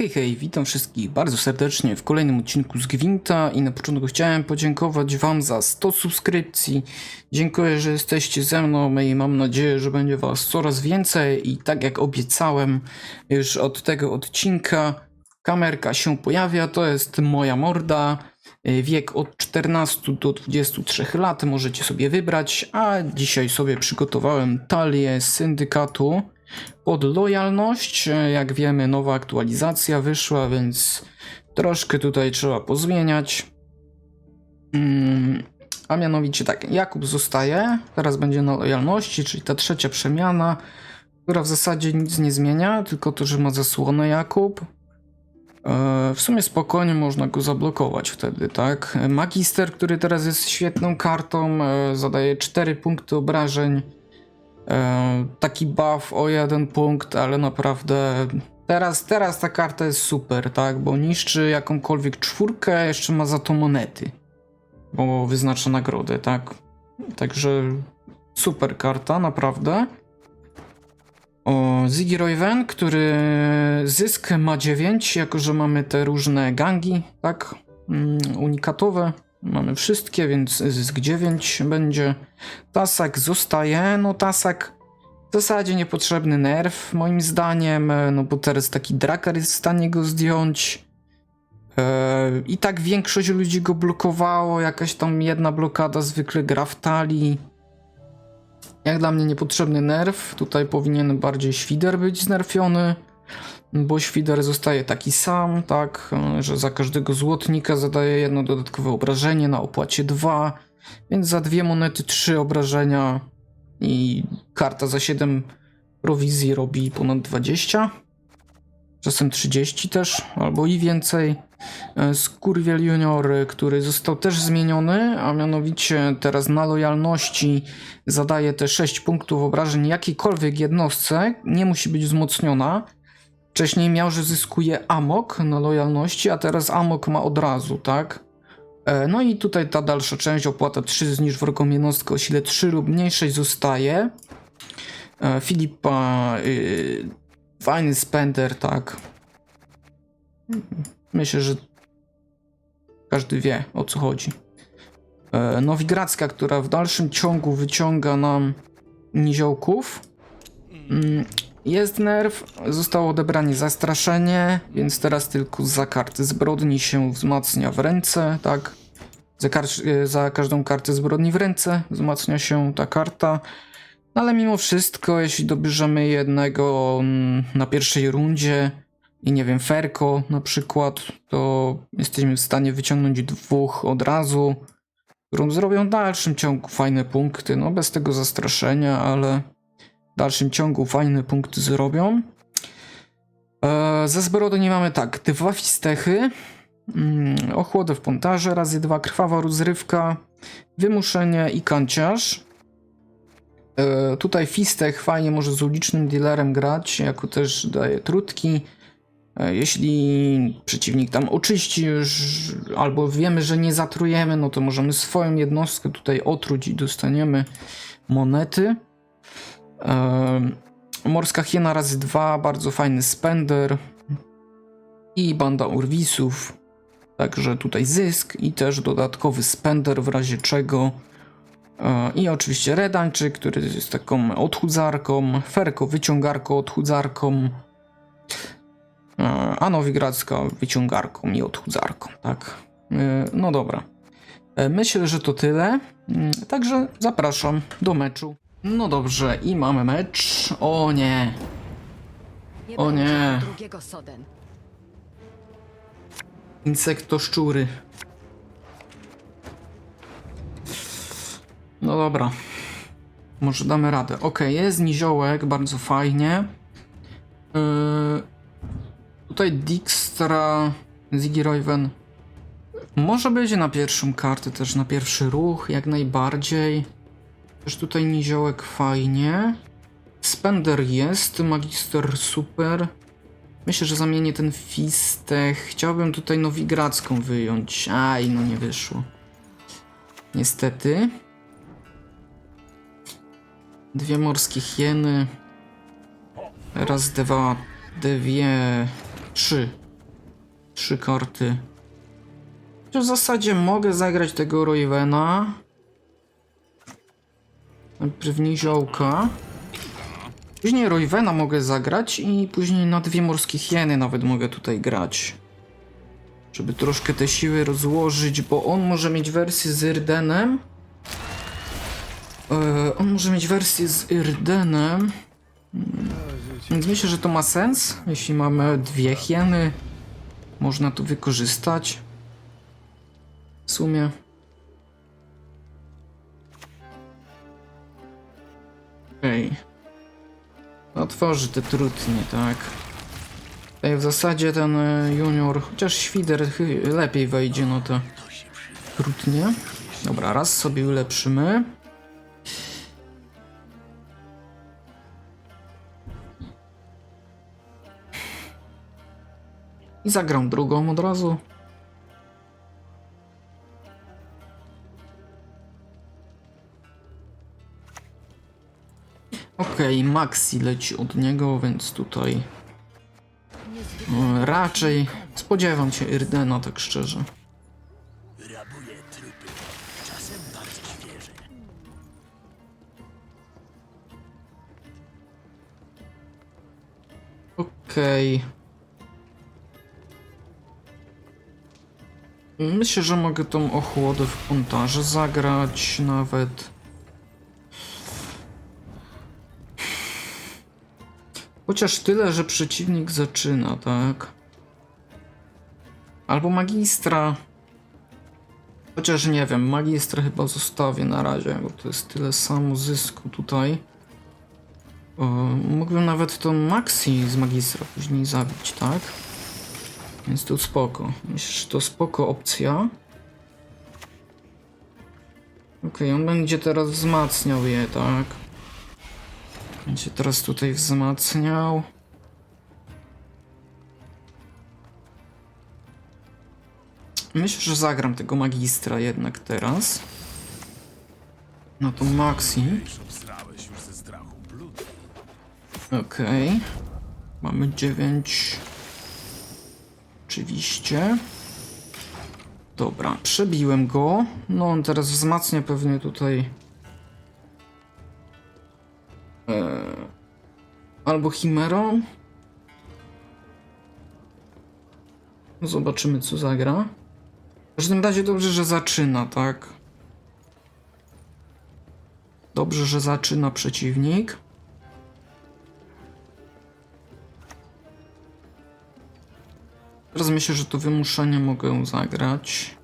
Hej, hej, witam wszystkich bardzo serdecznie w kolejnym odcinku z Gwinta i na początku chciałem podziękować Wam za 100 subskrypcji. Dziękuję, że jesteście ze mną i mam nadzieję, że będzie Was coraz więcej i tak jak obiecałem już od tego odcinka, kamerka się pojawia, to jest moja morda. Y, Wiek od 14 do 23 lat możecie sobie wybrać, a dzisiaj sobie przygotowałem talię syndykatu pod lojalność. E, Jak wiemy, nowa aktualizacja wyszła, więc troszkę tutaj trzeba pozmieniać. Mm, A mianowicie tak, Jakub zostaje, teraz będzie na lojalności, czyli ta trzecia przemiana, która w zasadzie nic nie zmienia, tylko to, że ma zasłonę Jakub. E, W sumie spokojnie można go zablokować wtedy, tak? Magister, który teraz jest świetną kartą, e, zadaje 4 punkty obrażeń. E, taki buff o jeden punkt, ale naprawdę teraz, teraz ta karta jest super, tak? Bo niszczy jakąkolwiek czwórkę, jeszcze ma za to monety, bo wyznacza nagrodę, tak? Także super karta, naprawdę. O, Ziggy Royven, który zysk ma 9, jako że mamy te różne gangi, tak? Mm, unikatowe. Mamy wszystkie, więc zysk 9 będzie. Tasak zostaje. No, Tasak w zasadzie niepotrzebny nerw, moim zdaniem, no bo teraz taki Drakar jest w stanie go zdjąć. E, I tak większość ludzi go blokowało, jakaś tam jedna blokada zwykle gra w talii. Jak dla mnie niepotrzebny nerw, tutaj powinien bardziej Świder być znerfiony, bo Świder zostaje taki sam, tak, że za każdego złotnika zadaje jedno dodatkowe obrażenie na opłacie 2, więc za dwie monety 3 obrażenia i karta za 7 prowizji robi ponad 20. Czasem 30 też, albo i więcej. E, Skurwiel Junior, który został też zmieniony, a mianowicie teraz na lojalności zadaje te 6 punktów obrażeń jakiejkolwiek jednostce, nie musi być wzmocniona. Wcześniej miał, że zyskuje Amok na lojalności, a teraz Amok ma od razu, tak? E, No i tutaj ta dalsza część, opłata 3 zniż wrogą jednostkę o sile 3 lub mniejszej zostaje. E, Filipa, y, fajny spender, tak. Myślę, że każdy wie o co chodzi. E, Nowigradzka, która w dalszym ciągu wyciąga nam niziołków. Mm, Jest nerw, zostało odebranie zastraszenie, więc teraz tylko za karty zbrodni się wzmacnia w ręce, tak? Za, kar- e, za każdą kartę zbrodni w ręce wzmacnia się ta karta. No ale mimo wszystko, jeśli dobierzemy jednego mm, na pierwszej rundzie i nie wiem, Ferko na przykład, to jesteśmy w stanie wyciągnąć dwóch od razu, którą zrobią w dalszym ciągu fajne punkty. No bez tego zastraszenia, ale dalszym ciągu fajne punkty zrobią. E, ze zbrodni mamy tak, dwa fistechy, mm, ochłodę w pontarze, razy dwa, krwawa rozrywka, wymuszenie i kanciarz. E, tutaj fistech fajnie może z ulicznym dealerem grać, jako też daje trutki. E, Jeśli przeciwnik tam oczyści już, albo wiemy, że nie zatrujemy, no to możemy swoją jednostkę tutaj otruć i dostaniemy monety. Morska hiena razy dwa, bardzo fajny spender. I banda urwisów. Także tutaj zysk i też dodatkowy spender w razie czego. E, I oczywiście Redańczyk, który jest taką odchudzarką. Ferko wyciągarką, odchudzarką. E, A Nowigradzka wyciągarką i odchudzarką, tak. E, No dobra. Myślę, że to tyle. Mm, Także zapraszam do meczu. No dobrze, i mamy mecz. O nie. Nie O będzie nie. drugiego Soden. Insektoszczury. No dobra. Może damy radę. Ok, jest niziołek, bardzo fajnie. Yy, tutaj Dijkstra, Ziggy Royven. Może będzie na pierwszą kartę, też na pierwszy ruch, jak najbardziej. Też tutaj niziołek fajnie. Spender jest, Magister super. Myślę, że zamienię ten fistech. Chciałbym tutaj nowigradzką wyjąć. Aj, no nie wyszło. Niestety. Dwie morskie hieny. Raz, dwa, dwie, trzy. Trzy karty. W zasadzie mogę zagrać tego Roywena. Najpierw niziołka. Później Roywena mogę zagrać i później na dwie morskie hieny nawet mogę tutaj grać. Żeby troszkę te siły rozłożyć, bo on może mieć wersję z Irdenem. E, on może mieć wersję z Irdenem. Więc myślę, że to ma sens. Jeśli mamy dwie hieny, można to wykorzystać. W sumie. Okej. Otworzy te trudnie, tak. Tutaj w zasadzie ten e, junior, chociaż świder lepiej wejdzie, no to trudnie. Dobra, raz sobie ulepszymy. I zagram drugą od razu. Okej, Maxi leci od niego, więc tutaj e, raczej spodziewam się Irdena, tak szczerze. Okej. Myślę, że mogę tą ochłodę w puntarze zagrać nawet. Chociaż tyle, że przeciwnik zaczyna, tak? Albo magistra. Chociaż nie wiem, magistra chyba zostawię na razie, bo to jest tyle samo zysku tutaj. O, mógłbym nawet tą Maxi z magistra później zabić, tak? Więc to spoko. Myślę, że to spoko opcja. Okej, on będzie teraz wzmacniał je, tak? Będzie teraz tutaj wzmacniał. Myślę, że zagram tego magistra jednak teraz. No to Maxi. Okej. Mamy 9. Oczywiście. Dobra, przebiłem go. No on teraz wzmacnia pewnie tutaj. Eee, albo Chimerą. Zobaczymy co zagra. W każdym razie dobrze, że zaczyna, tak? Dobrze, że zaczyna przeciwnik. Teraz myślę, że to wymuszenie mogę zagrać.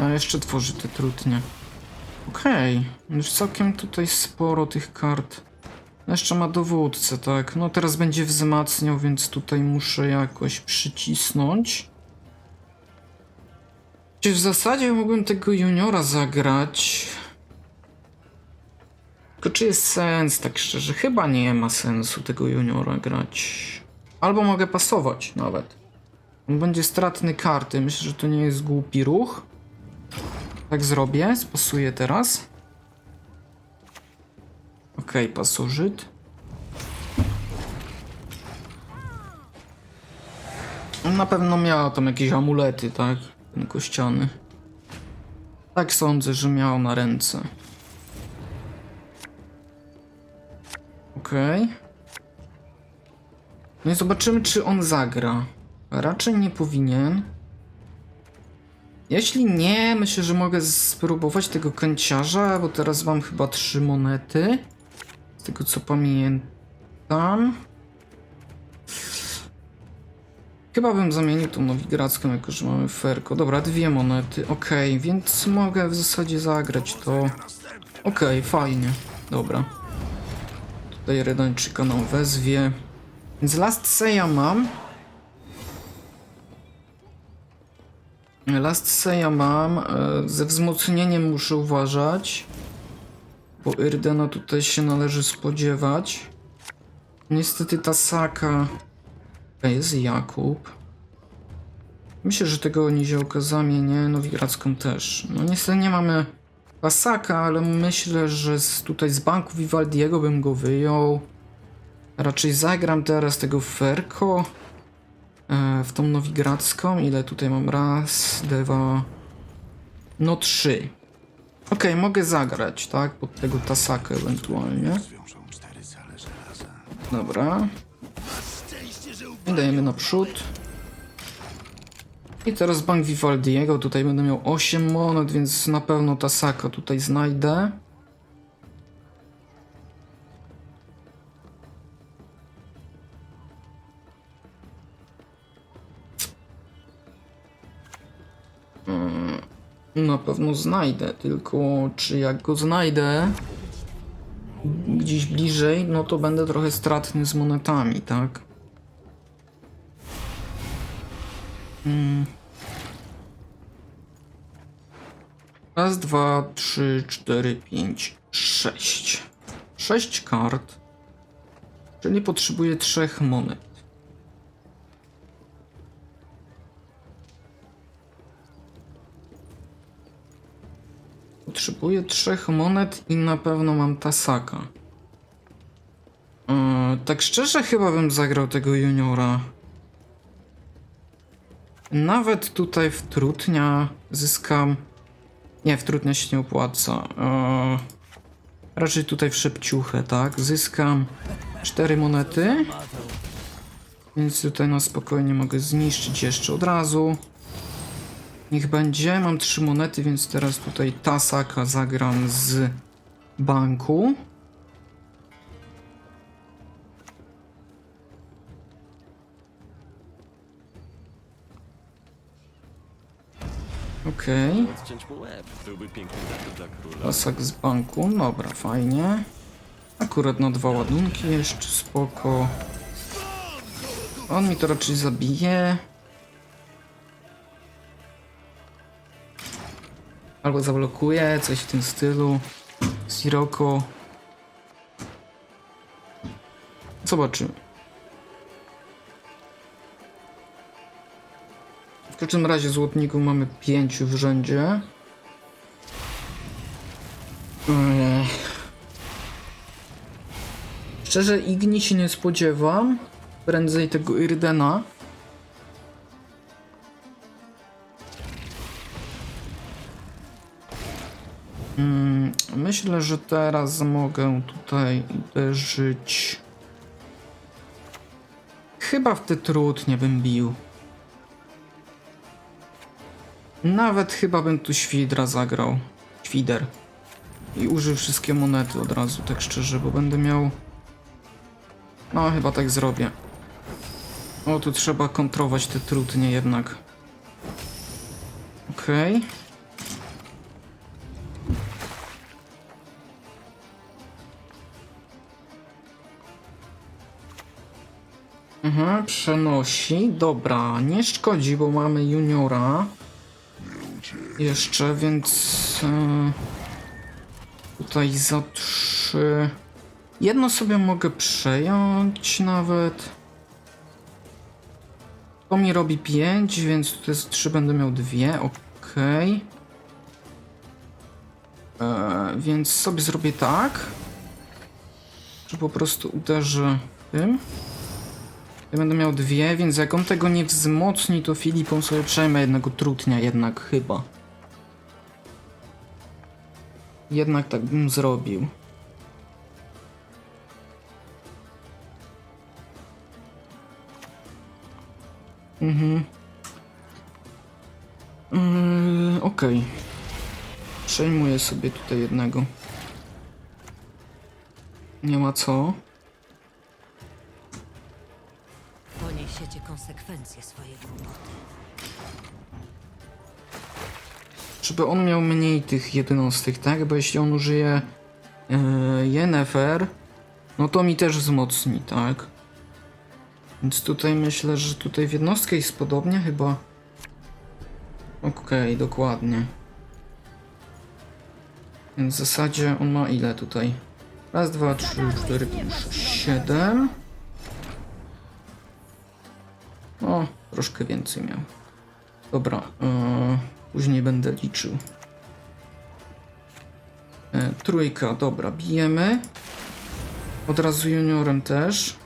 A jeszcze tworzy te trudnie. Okej, już całkiem tutaj sporo tych kart. Jeszcze ma dowódcę, tak? No teraz będzie wzmacniał, więc tutaj muszę jakoś przycisnąć. Czy w zasadzie mógłbym tego juniora zagrać? Tylko czy jest sens, tak szczerze? Chyba nie ma sensu tego juniora grać. Albo mogę pasować nawet. On będzie stratny karty. Myślę, że to nie jest głupi ruch. Tak zrobię. Spasuję teraz. Okej, pasożyt. On na pewno miał tam jakieś amulety, tak? Ten kościany. Tak sądzę, że miał na ręce. Okej. No i zobaczymy, czy on zagra. Raczej nie powinien. Jeśli nie, myślę, że mogę spróbować tego kęciarza, bo teraz mam chyba trzy monety. Z tego co pamiętam. Chyba bym zamienił tą nowigradzką, jako że mamy ferko. Dobra, dwie monety. Okej, więc mogę w zasadzie zagrać to. Okej, fajnie. Dobra. Tutaj Redańczyka nam wezwie. Więc Last Seja mam. Last Seja mam. e, Ze wzmocnieniem muszę uważać. Bo Irdena tutaj się należy spodziewać. Niestety ta Saka. To jest Jakub. Myślę, że tego niziołka zamienię. Nowigradzką też. No niestety nie mamy Pasaka, ale myślę, że z, tutaj z banku Vivaldiego bym go wyjął. Raczej zagram teraz tego Ferko w tą nowigradzką. Ile tutaj mam? Raz, dwa, no trzy. Okej, mogę zagrać, tak? Pod tego Tasaka ewentualnie. Dobra. I dajemy naprzód. I teraz bank Vivaldiego. Tutaj będę miał 8 monet, więc na pewno Tasaka tutaj znajdę. Na pewno znajdę, tylko czy jak go znajdę gdzieś bliżej, no to będę trochę stratny z monetami, tak? Mm. Raz, dwa, trzy, cztery, pięć, sześć. Sześć kart. Czyli potrzebuję trzech monet. Potrzebuję trzech monet i na pewno mam Tasaka. Yy, tak szczerze chyba bym zagrał tego juniora. Nawet tutaj w trutnia zyskam... Nie, w trutnia się nie opłaca. Yy, raczej tutaj w szepciuchę, tak? Zyskam cztery monety. Więc tutaj na spokojnie mogę zniszczyć jeszcze od razu. Niech będzie. Mam trzy monety, więc teraz tutaj Tasaka zagram z banku. Okej. Króla. Tasak z banku. Dobra, fajnie. Akurat na dwa ładunki jeszcze spoko. On mi to raczej zabije. Albo zablokuje, coś w tym stylu. Siroko. Zobaczymy. W każdym razie złotników mamy pięciu w rzędzie. Ech. Szczerze, Igni się nie spodziewam. Prędzej tego Irdena. Myślę, że teraz mogę tutaj uderzyć. Chyba w te trudnie bym bił. Nawet chyba bym tu Świdra zagrał. Świder. I użył wszystkie monety od razu, tak szczerze, bo będę miał... No, chyba tak zrobię. O, tu trzeba kontrować te trudnie jednak. Okej. Mhm, przenosi. Dobra, nie szkodzi, bo mamy juniora. Jeszcze, więc... e, Tutaj za trzy. Jedno sobie mogę przejąć nawet. To mi robi 5, więc tutaj z 3 będę miał dwie. Okej. Eee, Więc sobie zrobię tak. Że po prostu uderzę tym. Ja będę miał dwie, więc jak on tego nie wzmocni, to Filipą sobie przejmę jednego trutnia jednak chyba. Jednak tak bym zrobił. Mhm. Yy, Okej. Przejmuję sobie tutaj jednego. Nie ma co. konsekwencje swojej głupoty. Żeby on miał mniej tych jednostek, tak? Bo jeśli on użyje yy, Yennefer, no to mi też wzmocni, tak? Więc tutaj myślę, że tutaj w jednostkę jest podobnie chyba. Okej, dokładnie. Więc w zasadzie on ma ile tutaj? Raz, dwa, trzy, cztery, pięć, siedem. Troszkę więcej miał. Dobra, yy, później będę liczył. Yy, trójka, dobra, bijemy. Od razu juniorem też.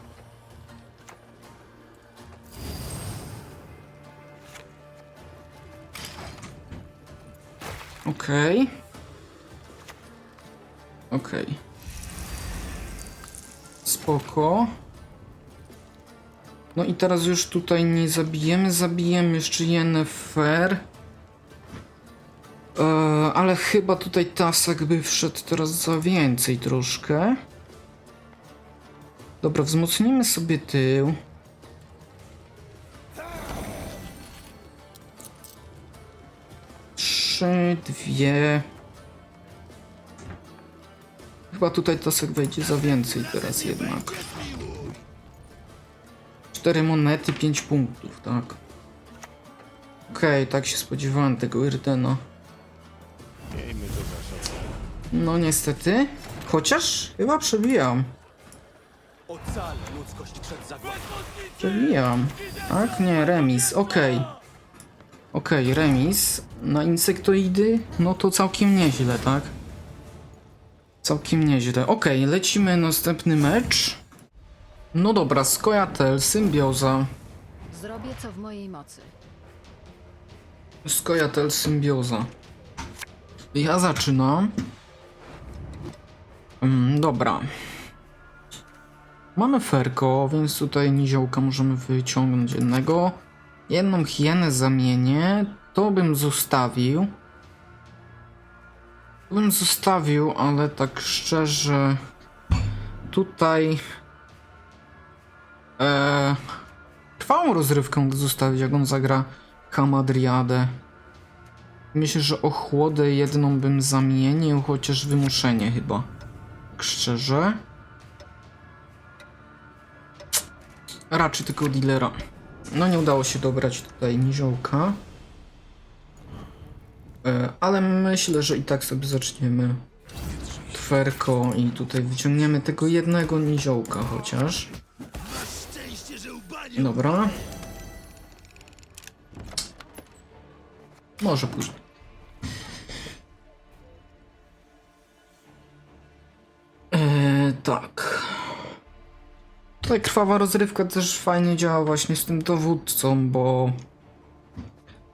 Okej. Okay. Okej. Okay. Spoko. No i teraz już tutaj nie zabijemy, zabijemy jeszcze Yennefer. Eee, ale chyba tutaj Tasak by wszedł teraz za więcej troszkę. Dobra, wzmocnimy sobie tył. Trzy, dwie. Chyba tutaj Tasek wejdzie za więcej teraz jednak. Cztery monety, pięć punktów, tak. Okej, tak się spodziewałem tego Irdena. No niestety. Chociaż chyba przebijam. Przebijam. Tak? Nie, remis. Okej. Okej, remis. Na insektoidy? No to całkiem nieźle, tak? Całkiem nieźle. Okej, lecimy następny mecz. No dobra, Skojatel, symbioza. Zrobię co w mojej mocy. Skojatel, symbioza. Ja zaczynam. Mm, dobra. Mamy ferko, więc tutaj niziołka możemy wyciągnąć jednego. Jedną hienę zamienię. To bym zostawił. To bym zostawił, ale tak szczerze... Tutaj... E, trwałą rozrywkę zostawić, jak on zagra Hamadriadę. Myślę, że ochłodę jedną bym zamienił, chociaż wymuszenie chyba. Tak szczerze. Raczej tylko dealera. No nie udało się dobrać tutaj niziołka. E, Ale myślę, że i tak sobie zaczniemy twerko i tutaj wyciągniemy tego jednego niziołka chociaż. Dobra. Może później. Eee, tak. Tutaj krwawa rozrywka też fajnie działa właśnie z tym dowódcą, bo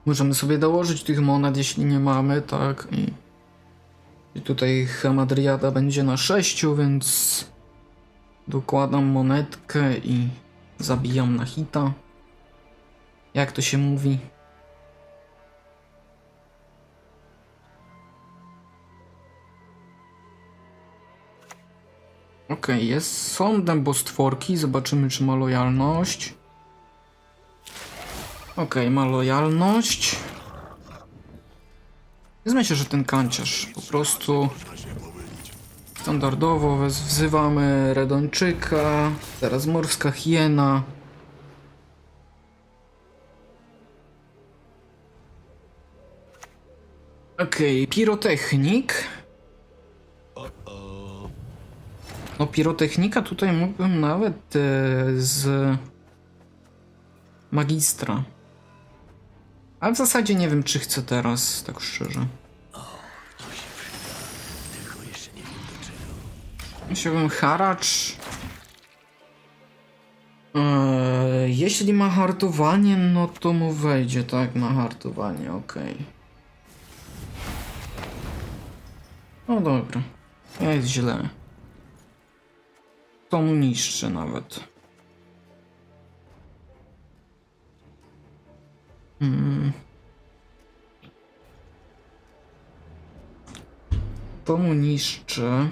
możemy sobie dołożyć tych monet, jeśli nie mamy, tak. I, i tutaj Hamadriada będzie na 6, więc dokładam monetkę i zabijam na hita. Jak to się mówi? Okej, jest sądem bostworki. Zobaczymy, czy ma lojalność. Okej, ma lojalność. Więc myślę, że ten kanciarz po prostu standardowo wzywamy Redończyka, teraz morska hiena. Okej, pirotechnik. No pirotechnika tutaj mógłbym nawet e, z magistra. Ale w zasadzie nie wiem, czy chcę teraz, tak szczerze. Musiałbym haracz. Eee, jeśli ma hartowanie, no to mu wejdzie, tak? Ma hartowanie, okej. No dobra. Jest źle. To mu niszczy nawet. Hmm. To mu niszczy.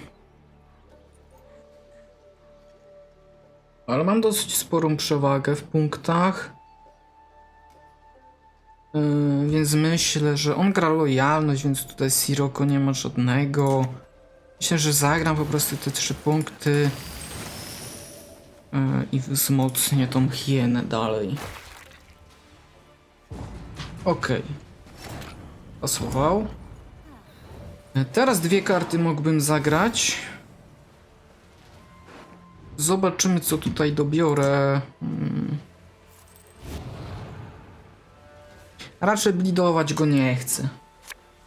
Ale mam dosyć sporą przewagę w punktach. Yy, więc myślę, że on gra lojalność, więc tutaj Siroko nie ma żadnego. Myślę, że zagram po prostu te trzy punkty. Yy, I wzmocnię tą hienę dalej. Okej. Pasował. Yy, Teraz dwie karty mógłbym zagrać. Zobaczymy, co tutaj dobiorę. Hmm. Raczej blidować go nie chcę.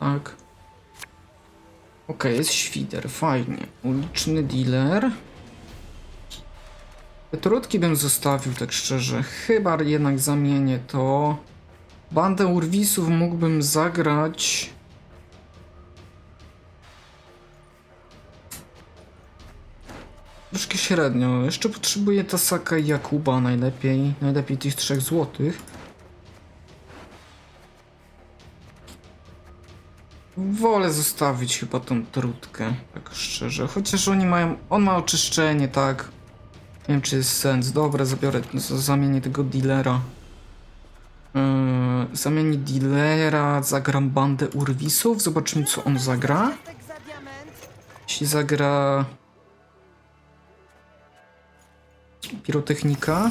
Tak. Okej, jest świder, fajnie. Uliczny dealer. Te trutki bym zostawił, tak szczerze. Chyba jednak zamienię to. Bandę urwisów mógłbym zagrać. Troszkę średnio. Jeszcze potrzebuję Tasaka i Jakuba najlepiej. Najlepiej tych trzech złotych. Wolę zostawić chyba tą trutkę, tak szczerze. Chociaż oni mają... On ma oczyszczenie, tak. Nie wiem, czy jest sens. Dobra, zabiorę, zamienię tego dealera. Yy, zamienię dealera, zagram bandę urwisów. Zobaczymy, co on zagra. Jeśli zagra... Pirotechnika.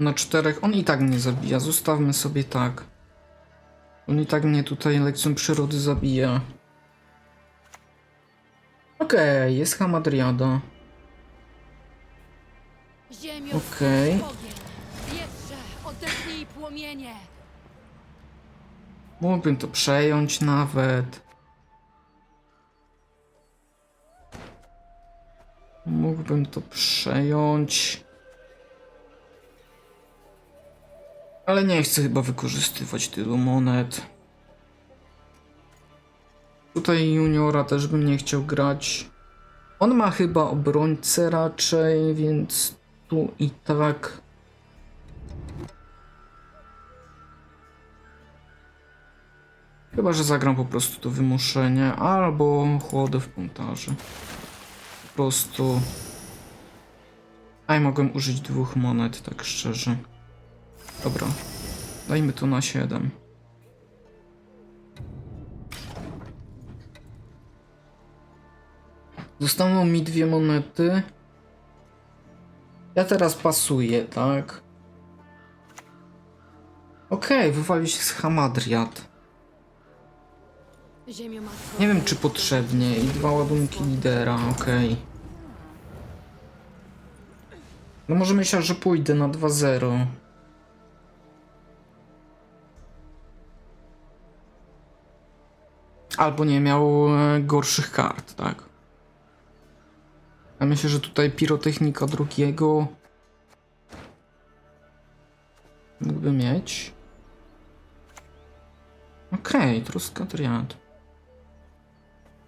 Na czterech. On i tak mnie zabija. Zostawmy sobie tak. On i tak mnie tutaj lekcją przyrody zabija. Okej, jest Hamadriada. Okej. okay. Mógłbym to przejąć nawet. Mógłbym to przejąć. Ale nie chcę chyba wykorzystywać tylu monet. Tutaj juniora też bym nie chciał grać. On ma chyba obrońcę raczej, więc tu i tak. Chyba, że zagram po prostu to wymuszenie, albo chłodę w puntaży. Po prostu... A ja mogłem użyć dwóch monet, tak szczerze. Dobra. Dajmy to na 7. Zostaną mi dwie monety. Ja teraz pasuję, tak? Okej, wywalił się z matko. Nie wiem czy potrzebnie i dwa ładunki lidera, okej. No może myślał, że pójdę na 2-0. Albo nie miał e, gorszych kart, tak. Ja myślę, że tutaj pirotechnika drugiego mógłby mieć. Okej, troska triad.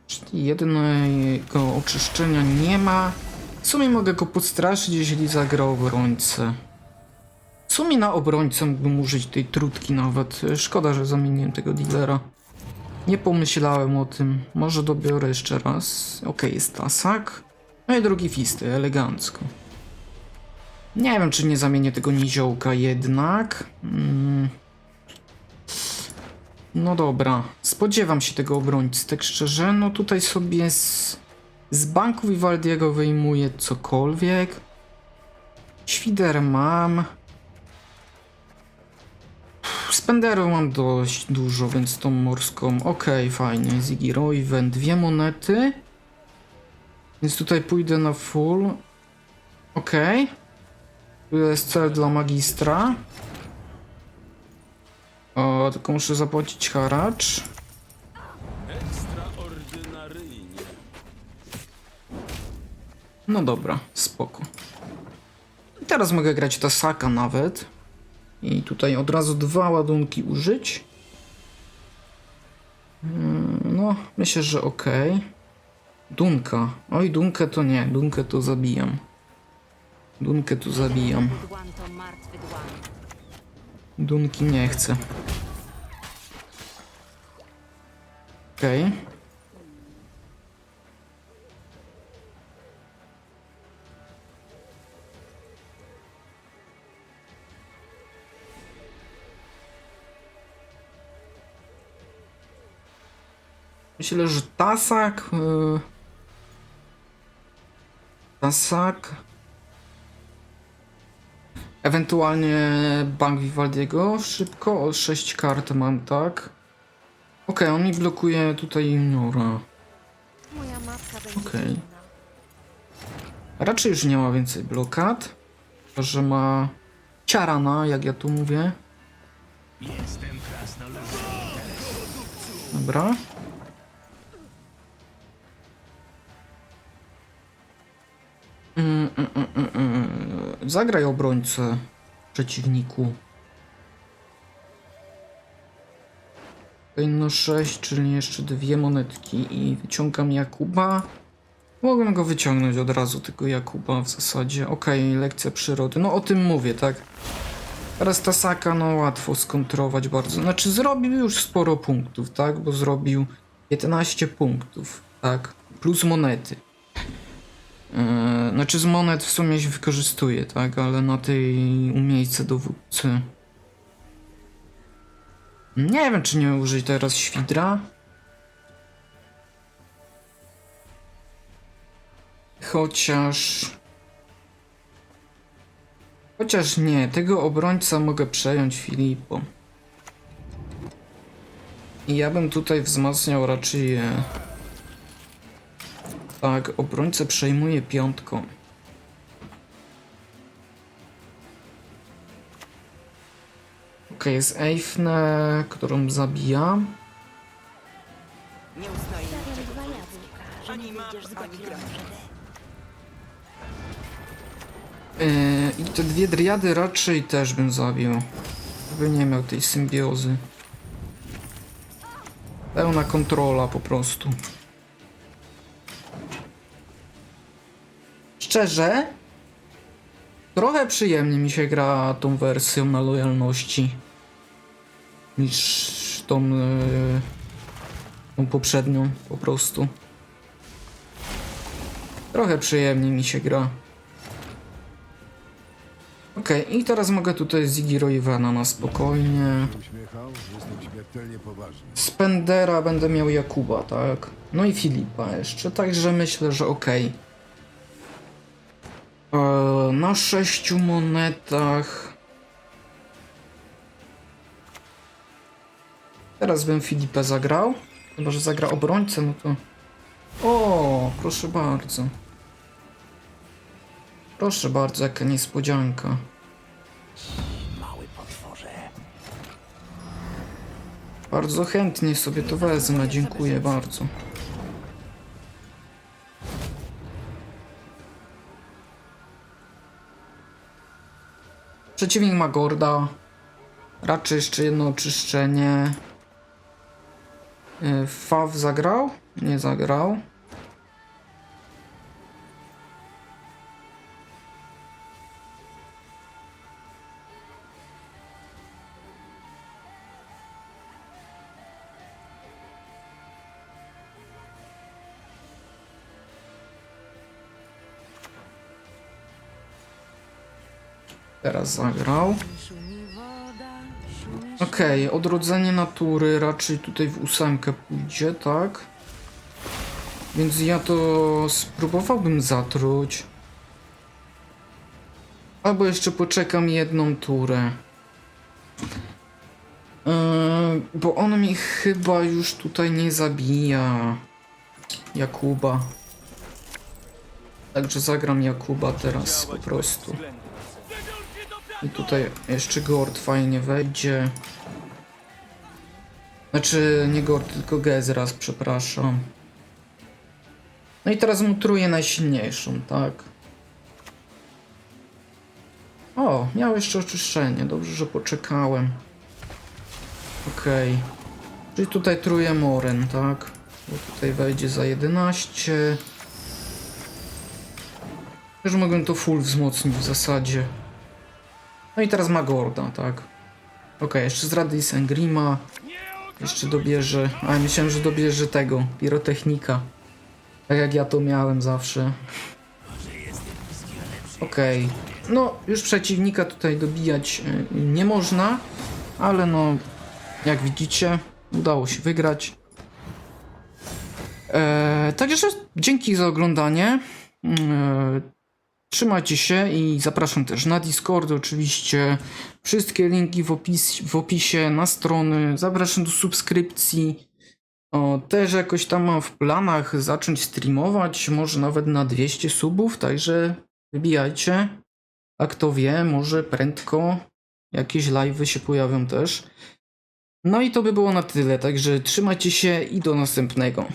Czyli jednego oczyszczenia nie ma. W sumie mogę go podstraszyć, jeśli zagra obrońcę. W sumie na obrońcę mógłbym użyć tej trutki nawet. Szkoda, że zamieniłem tego dealera. Nie pomyślałem o tym. Może dobiorę jeszcze raz. Okej, jest tasak. No i drugi fisty, elegancko. Nie wiem, czy nie zamienię tego niziołka jednak. Mm. No dobra, spodziewam się tego obrońcy, tak szczerze. No tutaj sobie z, z banku Vivaldiego wyjmuję cokolwiek. Świder mam. Spenderu mam dość dużo, więc tą morską. Okej, fajnie. Ziggy Royven, dwie monety. Więc tutaj pójdę na full. Okej. Tu jest cel dla magistra. O, tylko muszę zapłacić haracz. No dobra, spoko. Teraz mogę grać Tasaka nawet. I tutaj od razu dwa ładunki użyć. Mm, No, myślę, że ok. Dunka. Oj, Dunkę to nie, Dunkę to zabijam. Dunkę tu zabijam. Dunki nie chcę. Okej. Myślę, że tasak. Yy... Tasak. Ewentualnie Bank Vivaldiego szybko, o 6 kart mam, tak? Okej, on mi blokuje tutaj juniora. Moja matka będzie Okej. dumna. Raczej już nie ma więcej blokad. Chyba, że ma ciarana, jak ja tu mówię. Dobra. Zagraj obrońcę przeciwniku. Okej, no 6, czyli jeszcze dwie monetki i wyciągam Jakuba. Mogłem go wyciągnąć od razu, tego Jakuba w zasadzie. Okej, lekcja przyrody. No o tym mówię, tak? Teraz Tasaka, no łatwo skontrować bardzo. Znaczy zrobił już sporo punktów, tak? Bo zrobił 15 punktów, tak? Plus monety. Yy, znaczy z monet w sumie się wykorzystuje, tak? Ale na tej umiejce dowódcy... Nie wiem, czy nie użyć teraz świdra. Chociaż... Chociaż nie, tego obrońca mogę przejąć Filipo. I ja bym tutaj wzmacniał raczej... e, Tak, obrońcę przejmuje piątką. Okej, jest Eifne, którą zabija. Yy, I te dwie driady raczej też bym zabił. Żeby nie miał tej symbiozy. Pełna kontrola po prostu. Szczerze, trochę przyjemnie mi się gra tą wersją na lojalności niż tą, yy, tą poprzednią po prostu. Trochę przyjemniej mi się gra. Okej, i teraz mogę tutaj Ziggy Ivana na spokojnie. Spendera będę miał Jakuba, tak? No i Filipa jeszcze, także myślę, że okej. Eee, Na sześciu monetach. Teraz bym Filipę zagrał. Chyba, że zagra obrońcę, no to... O, proszę bardzo. Proszę bardzo, jaka niespodzianka. Bardzo chętnie sobie to wezmę, dziękuję bardzo. Przeciwnik ma Gorda. Raczej jeszcze jedno oczyszczenie. Yy, Faw zagrał? Nie zagrał. Teraz zagrał. Okej, odrodzenie natury raczej tutaj w ósemkę pójdzie, tak? Więc ja to spróbowałbym zatruć. Albo jeszcze poczekam jedną turę. Yy, bo on mi chyba już tutaj nie zabija. Jakuba. Także zagram Jakuba teraz po prostu. I tutaj jeszcze Gord fajnie wejdzie. Znaczy, nie Gord, tylko Gezras, przepraszam. No i teraz mutruję najsilniejszą, tak? O, miał jeszcze oczyszczenie. Dobrze, że poczekałem. Okej. Czyli tutaj truje Moren, tak? Bo tutaj wejdzie za 11. Też mogłem to full wzmocnić w zasadzie. No i teraz ma Gorda, tak? Okej, jeszcze z Rady Sengrima. Jeszcze dobierze. A myślałem, że dobierze tego, pirotechnika. Tak jak ja to miałem zawsze. Okej. No, już przeciwnika tutaj dobijać y, nie można, ale no, jak widzicie, udało się wygrać. Eee, także dzięki za oglądanie. Eee, Trzymajcie się i zapraszam też na Discord oczywiście. Wszystkie linki w, opis, w opisie na strony. Zapraszam do subskrypcji. O, też jakoś tam mam w planach zacząć streamować, może nawet na 200 subów, także wybijajcie. A kto wie, może prędko jakieś live'y się pojawią też. No i to by było na tyle, także trzymajcie się i do następnego.